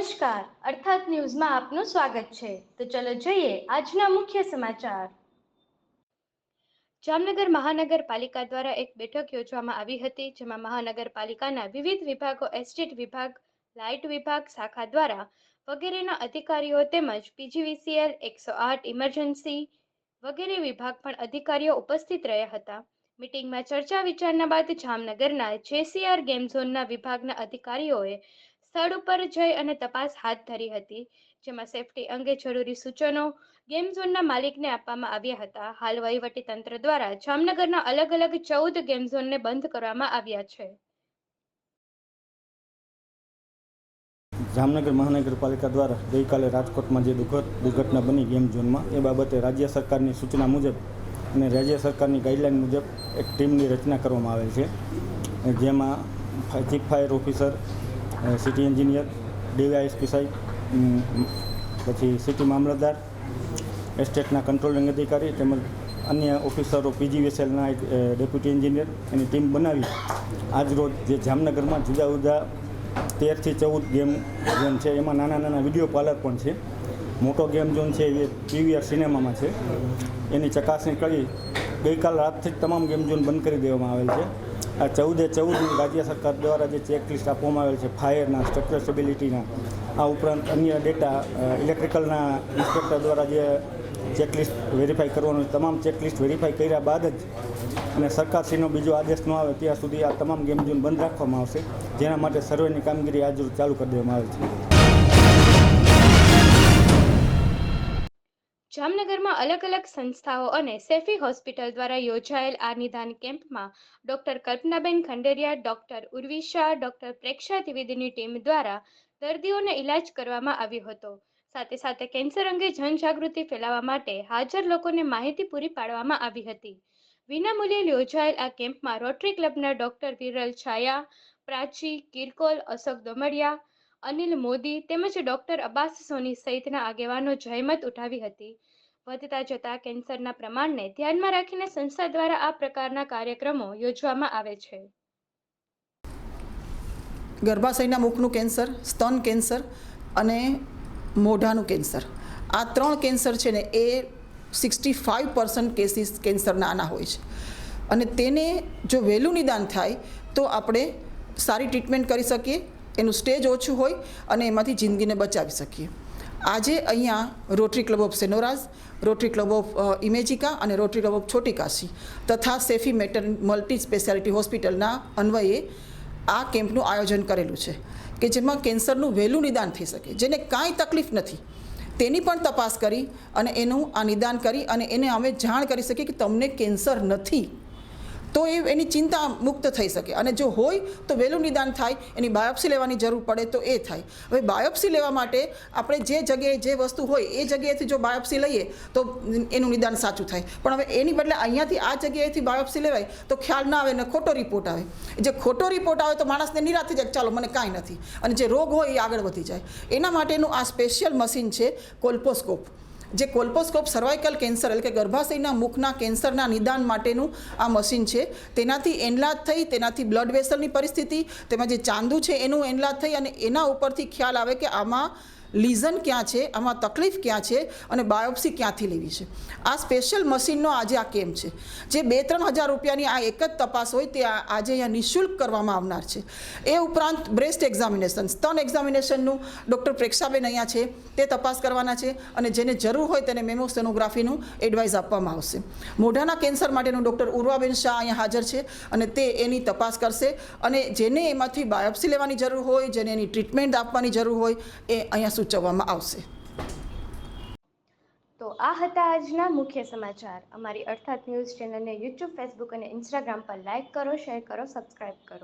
નમસ્કાર. અર્થાત ન્યૂઝમાં આપનું સ્વાગત છે. તો ચલો જોઈએ આજના મુખ્ય સમાચાર. જામનગર મહાનગરપાલિકા દ્વારા એક બેઠક યોજવામાં આવી હતી, જેમાં મહાનગરપાલિકાના વિવિધ વિભાગો, એસ્ટેટ વિભાગ, લાઇટ વિભાગ, શાખા દ્વારા વગેરેના અધિકારીઓ તેમજ પીજીવીસીએલ એકસો આઠ ઇમરજન્સી વગેરે વિભાગ પણ અધિકારીઓ ઉપસ્થિત રહ્યા હતા. મીટિંગમાં ચર્ચા વિચારણા બાદ જામનગરના જેસીઆર ગેમ ઝોનના વિભાગના અધિકારીઓએ સ્થળ ઉપર જઈ અને તપાસ હાથ ધરી હતી, જેમાં સેફટી અંગે જરૂરી સૂચનો ગેમ ઝોનના માલિકને આપવામાં આવ્યા હતા. હાલ વહીવટી તંત્ર દ્વારા જામનગરના અલગ અલગ ચૌદ ગેમ ઝોનને બંધ કરવામાં આવ્યા છે. જામનગર મહાનગરપાલિકા દ્વારા ગઈકાલે રાજકોટમાં જે દુર્ઘટ દુર્ઘટના બની ગેમ ઝોનમાં એ બાબતે રાજ્ય સરકારની સૂચના મુજબ અને રાજ્ય સરકારની ગાઈડલાઇન મુજબ એક ટીમની રચના કરવામાં આવેલ છે. જેમાં chief fire officer city engineer DYSP સાહેબ અમ, પછી સિટી મામલતદાર એસ્ટેટના કંટ્રોલિંગ અધિકારી તેમજ અન્ય ઓફિસરો પીજીવીએસએલના એક ડેપ્યુટી એન્જિનિયર એની ટીમ બનાવી. આજરોજ જે જામનગરમાં જુદા જુદા તેરથી ચૌદ ગેમ ઝોન છે એમાં નાના નાના વીડિયો પાર્લર પણ છે. મોટો ગેમ ઝોન છે એ પીવીઆર સિનેમામાં છે. એની ચકાસણી કરી ગઈકાલ રાતથી જ તમામ ગેમ ઝોન બંધ કરી દેવામાં આવેલ છે. આ ચૌદે ચૌદ રાજ્ય સરકાર દ્વારા જે ચેકલિસ્ટ આપવામાં આવેલ છે ફાયરના સ્ટ્રક્ચર સ્ટેબિલિટીના આ ઉપરાંત અન્ય ડેટા ઇલેક્ટ્રિકલના ઇન્સ્પેક્ટર દ્વારા જે ચેકલિસ્ટ વેરીફાઈ કરવાનું તમામ ચેકલિસ્ટ વેરીફાઈ કર્યા બાદ જ અને સરકારશ્રીનો બીજો આદેશ ન આવે ત્યાં સુધી આ તમામ ગેમ ઝોન બંધ રાખવામાં આવશે, જેના માટે સર્વેની કામગીરી આજુ ચાલુ કરી દેવામાં આવે છે. જામનગરમાં અલગ અલગ સંસ્થાઓ અને સેફી હોસ્પિટલ દ્વારા યોજાયેલ આ નિદાન કેમ્પમાં doctor Kalpanaben Khanderia, doctor Urvisha doctor Preksha ત્રિવેદીની team દ્વારા દર્દીઓને ઇલાજ કરવામાં આવ્યો હતો. સાથે સાથે કેન્સર અંગે જનજાગૃતિ ફેલાવવા માટે હાજર લોકોને માહિતી પૂરી પાડવામાં આવી હતી. વિનામૂલ્યે યોજાયેલ આ કેમ્પમાં રોટરી ક્લબના ડોક્ટર વિરલ છાયા, પ્રાચી કિરકોલ, અશોક દોમડિયા અનિલ મોદી તેમજ ડોક્ટર અબ્બાસ સોની સહિતના આગેવાનો જહેમત ઉઠાવી હતી. વધતા જતા કેન્સરના પ્રમાણને ધ્યાનમાં રાખીને સંસ્થા દ્વારા આ પ્રકારના કાર્યક્રમો યોજવામાં આવે છે. ગર્ભાશયના મુખનું કેન્સર, સ્તન કેન્સર અને મોઢાનું કેન્સર. આ ત્રણ કેન્સર છે ને એ સિક્સટી ફાઇવ પર્સન્ટ કેસીસ કેન્સરના આના હોય છે. અને તેને જો વહેલું નિદાન થાય તો આપણે સારી ટ્રીટમેન્ટ કરી શકીએ. એનું સ્ટેજ ઓછું હોય અને એમાંથી જિંદગીને બચાવી શકીએ. આજે અહીંયા Rotary Club of Senoras, Rotary Club of Imagica અને રોટરી ક્લબ ઓફ છોટી કાશી તથા સેફી મેટર મલ્ટી સ્પેશિયાલિટી હોસ્પિટલના અન્વયે આ કેમ્પનું આયોજન કરેલું છે કે જેમાં કેન્સરનું વહેલું નિદાન થઈ શકે, જેને કાંઈ તકલીફ નથી. તેની પણ તપાસ કરી અને એનું આ નિદાન કરી અને એને અમે જાણ કરી શકીએ કે તમને કેન્સર નથી. તો એ એની ચિંતા મુક્ત થઈ શકે. અને જો હોય તો વહેલું નિદાન થાય, એની બાયોપ્સી લેવાની જરૂર પડે તો એ થાય. હવે બાયોપ્સી લેવા માટે આપણે જે જગ્યાએ જે વસ્તુ હોય, એ જગ્યાએથી જો બાયોપ્સી લઈએ તો એનું નિદાન સાચું થાય. પણ હવે એની બદલે અહીંયાથી આ જગ્યાએથી બાયોપ્સી લેવાય તો ખ્યાલ ના આવે ને ખોટો રિપોર્ટ આવે. જે ખોટો રિપોર્ટ આવે તો માણસને નિરાશ જાય ચાલો મને કાંઈ નથી. અને જે રોગ હોય એ આગળ વધી જાય. એના માટેનું આ સ્પેશિયલ મશીન છે કોલ્પોસ્કોપ. જે કોલ્પોસ્કોપ સર્વાઇકલ કેન્સર, એટલે કે ગર્ભાશયના મુખના કેન્સરના નિદાન માટેનું આ મશીન છે. તેનાથી એનલાજ થઈ, તેનાથી બ્લડ વેસલની પરિસ્થિતિ, તેમાં જે ચાંદુ છે એનું એનલાજ થઈ અને એના ઉપરથી ખ્યાલ આવે કે આમાં લીઝન ક્યાં છે, આમાં તકલીફ ક્યાં છે અને બાયોપ્સી ક્યાંથી લેવી છે? આ સ્પેશિયલ મશીનનો આજે આ કેમ્પ છે? જે બે ત્રણ હજાર રૂપિયાની આ એક જ તપાસ હોય તે આજે અહીંયા નિઃશુલ્ક કરવામાં આવનાર છે. એ ઉપરાંત બ્રેસ્ટ એક્ઝામિનેશન, સ્તન એક્ઝામિનેશનનું ડૉક્ટર પ્રેક્ષાબેન અહીંયા છે, તે તપાસ કરવાના છે અને જેને જરૂર હોય તેને મેમોસ્ટેનોગ્રાફીનું એડવાઇસ આપવામાં આવશે. મોઢાના કેન્સર માટેનું ડૉક્ટર ઉર્વાબેન શાહ અહીંયા હાજર છે અને તે એની તપાસ કરશે અને જેને એમાંથી બાયોપ્સી લેવાની જરૂર હોય, જેને એની ટ્રીટમેન્ટ આપવાની જરૂર હોય, એ અહીંયા સૂચવવામાં આવશે. તો આ હતા આજના મુખ્ય સમાચાર. અમારી અર્થાત ન્યૂઝ ચેનલને યુટ્યુબ ફેસબુક અને ઇન્સ્ટાગ્રામ પર લાઇક કરો, શેર કરો, સબસ્ક્રાઇબ કરો.